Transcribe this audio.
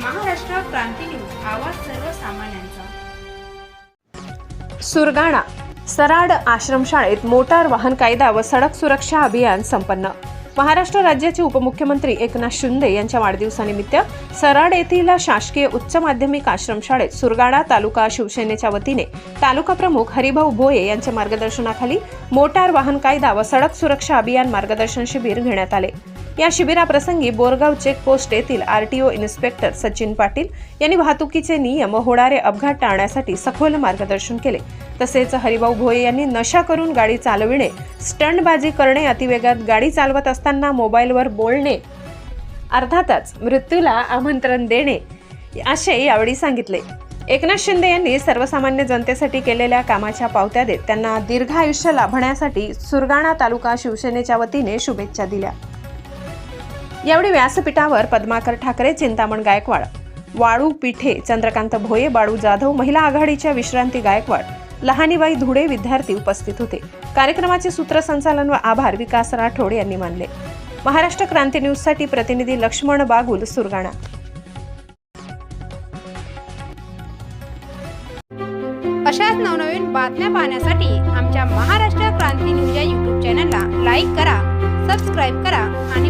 क्रांती news आवाज सर्वसामान्यांचा. सुरगाणा सराड आश्रमशाळेत मोटार वाहन कायदा व सडक सुरक्षा अभियान संपन्न. महाराष्ट्र राज्याचे उपमुख्यमंत्री एकनाथ शिंदे यांच्या वाढदिवसानिमित्त सराड येथील शासकीय उच्च माध्यमिक आश्रमशाळेत सुरगाणा तालुका शिवसेनेच्या वतीने तालुका प्रमुख हरिभाऊ भोये यांच्या मार्गदर्शनाखाली मोटार वाहन कायदा व सडक सुरक्षा अभियान मार्गदर्शन शिबिर घेण्यात आले. या शिबिराप्रसंगी बोरगाव चेकपोस्ट येथील आरटीओ इन्स्पेक्टर सचिन पाटील यांनी वाहतुकीचे नियम व होणारे अपघात टाळण्यासाठी सखोल मार्गदर्शन केले. तसेच हरिभाऊ भोये यांनी नशा करून गाडी चालविणे स्टंटबाजी करणे अतिवेगात गाडी चालवत असताना मोबाईलवर बोलणे अर्थातच मृत्यूला आमंत्रण देणे असे यावेळी सांगितले. एकनाथ शिंदे यांनी सर्वसामान्य जनतेसाठी केलेल्या कामाच्या पावत्या देत त्यांना दीर्घ आयुष्य लाभण्यासाठी सुरगाणा तालुका शिवसेनेच्या वतीने शुभेच्छा दिल्या. यावेळी व्यासपीठावर पद्माकर ठाकरे चिंतामण गायकवाड वाळू पिठे चंद्रकांत भोये बाळू जाधव महिला आघाडीच्या विश्रांती गायकवाड लहानीबाई धुडे विद्यार्थी उपस्थित होते. कार्यक्रमाचे सूत्रसंचालन व आभार विकास राठोड यांनी मानले. महाराष्ट्र क्रांती न्यूजसाठी प्रतिनिधी लक्ष्मण बागुल सुरगाणा. अशाच नवनवीन बातम्या पाहण्यासाठी आमच्या महाराष्ट्र क्रांती